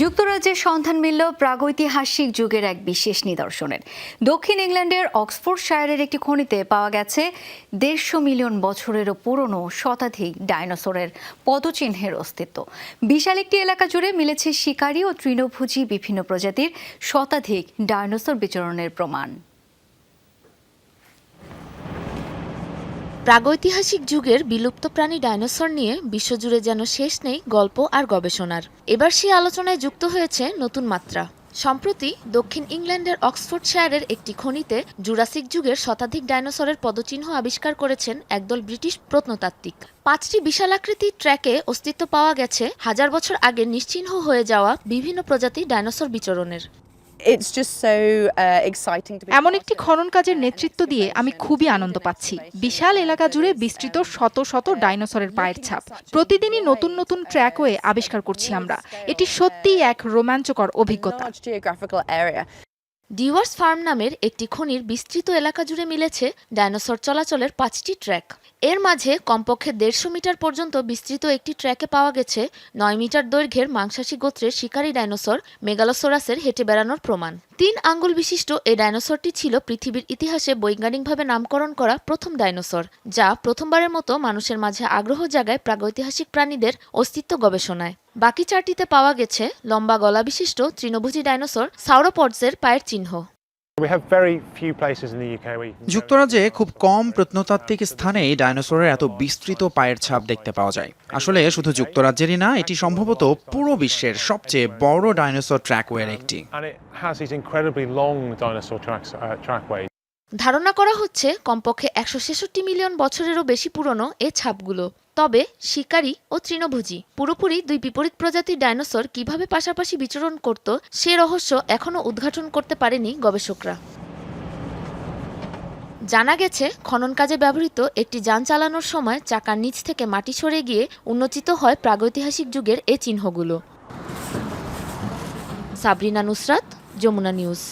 যুক্তরাজ্যের সন্ধান মিলল প্রাগৈতিহাসিক যুগের এক বিশেষ নিদর্শনের। দক্ষিণ ইংল্যান্ডের অক্সফোর্ড শায়ারের একটি খনিতে পাওয়া গেছে দেড়শো মিলিয়ন বছরেরও পুরনো শতাধিক ডাইনোসরের পদচিহ্নের অস্তিত্ব। বিশাল একটি এলাকা জুড়ে মিলেছে শিকারী ও তৃণভোজী বিভিন্ন প্রজাতির শতাধিক ডাইনোসর বিচরণের প্রমাণ। প্রাগৈতিহাসিক যুগের বিলুপ্ত প্রাণী ডাইনোসর নিয়ে বিশ্বজুড়ে যেন শেষ নেই গল্প আর গবেষণার। এবার সেই আলোচনায় যুক্ত হয়েছে নতুন মাত্রা। সম্প্রতি দক্ষিণ ইংল্যান্ডের অক্সফোর্ডশায়ারের একটি খনিতে জুরাসিক যুগের শতাধিক ডাইনোসরের পদচিহ্ন আবিষ্কার করেছেন একদল ব্রিটিশ প্রত্নতাত্ত্বিক। পাঁচটি বিশালাকৃতির ট্র্যাকে অস্তিত্ব পাওয়া গেছে হাজার বছর আগে নিশ্চিহ্ন হয়ে যাওয়া বিভিন্ন প্রজাতির ডাইনোসর বিচরণের। Uh, এমন একটি খনন কাজের নেতৃত্ব দিয়ে আমি খুবই আনন্দ পাচ্ছি। বিশাল এলাকা জুড়ে বিস্তৃত শত শত ডাইনোসরের পায়ের ছাপ। প্রতিদিনই নতুন নতুন ট্র্যাকওয়ে আবিষ্কার করছি আমরা। এটি সত্যিই এক রোমাঞ্চকর অভিজ্ঞতা. ডিওয়ার্স ফার্ম নামের একটি খনির বিস্তৃত এলাকা জুড়ে মিলেছে ডাইনোসর চলাচলের পাঁচটি ট্র্যাক। এর মাঝে কমপক্ষে দেড়শো মিটার পর্যন্ত বিস্তৃত একটি ট্র্যাকে পাওয়া গেছে নয় মিটার দৈর্ঘ্যের মাংসাশী গোত্রের শিকারী ডাইনোসর মেগালোসোরাসের হেঁটে বেড়ানোর প্রমাণ। তিন আঙ্গুল বিশিষ্ট এই ডাইনোসরটি ছিল পৃথিবীর ইতিহাসে বৈজ্ঞানিকভাবে নামকরণ করা প্রথম ডাইনোসর, যা প্রথমবারের মতো মানুষের মাঝে আগ্রহ জাগায় প্রাগৈতিহাসিক প্রাণীদের অস্তিত্ব গবেষণায়। বাকি চারটিতে পাওয়া গেছে লম্বা গলা বিশিষ্ট তৃণভোজী ডাইনোসর সাউরোপডসের পায়ের চিহ্ন। যুক্তরাজ্যে খুব কম প্রত্নতাত্ত্বিক স্থানেই ডাইনোসরের এত বিস্তৃত পায়ের ছাপ দেখতে পাওয়া যায়। আসলে শুধু যুক্তরাজ্যেরই না এটি সম্ভবত পুরো বিশ্বের সবচেয়ে বড় ডাইনোসর ট্র্যাকওয়ের একটি। Uh. ধারণা করা হচ্ছে কমপক্ষে একশো ছেষট্টি মিলিয়ন বছরেরও বেশি পুরনো এ ছাপগুলো। তবে শিকারী ও তৃণভোজী, পুরোপুরি দুই বিপরীত প্রজাতির ডাইনোসর কীভাবে পাশাপাশি বিচরণ করত সে রহস্য এখনও উদ্ঘাটন করতে পারেনি গবেষকরা। জানা গেছে, খনন কাজে ব্যবহৃত একটি যান চালানোর সময় চাকার নিচ থেকে মাটি সরে গিয়ে উন্মোচিত হয় প্রাগৈতিহাসিক যুগের এ চিহ্নগুলো। সাবরিনা নুসরাত, যমুনা নিউজ।